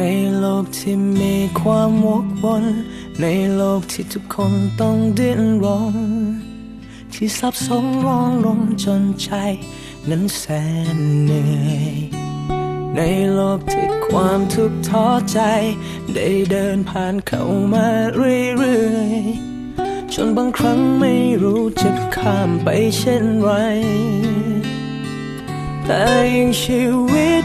ในโลกที่มีความวกวนในโลกที่ทุกคนต้องดิ้นรน ที่ซับซ้อนร้อนรนจนใจ นั้นแสนเหนื่อยในโลกที่ความทุกข์ท้อใจ ได้เดินผ่านเข้ามาเรื่อยๆ จนบางครั้งไม่รู้จะข้ามไปเช่นไร แต่ยิ่งชีวิต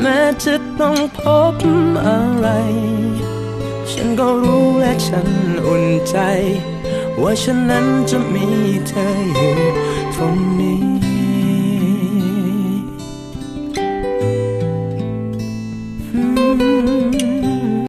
แม้จะต้องพบอะไร ฉันก็รู้และฉันอุ่นใจ ว่าฉันนั้นจะมีเธออยู่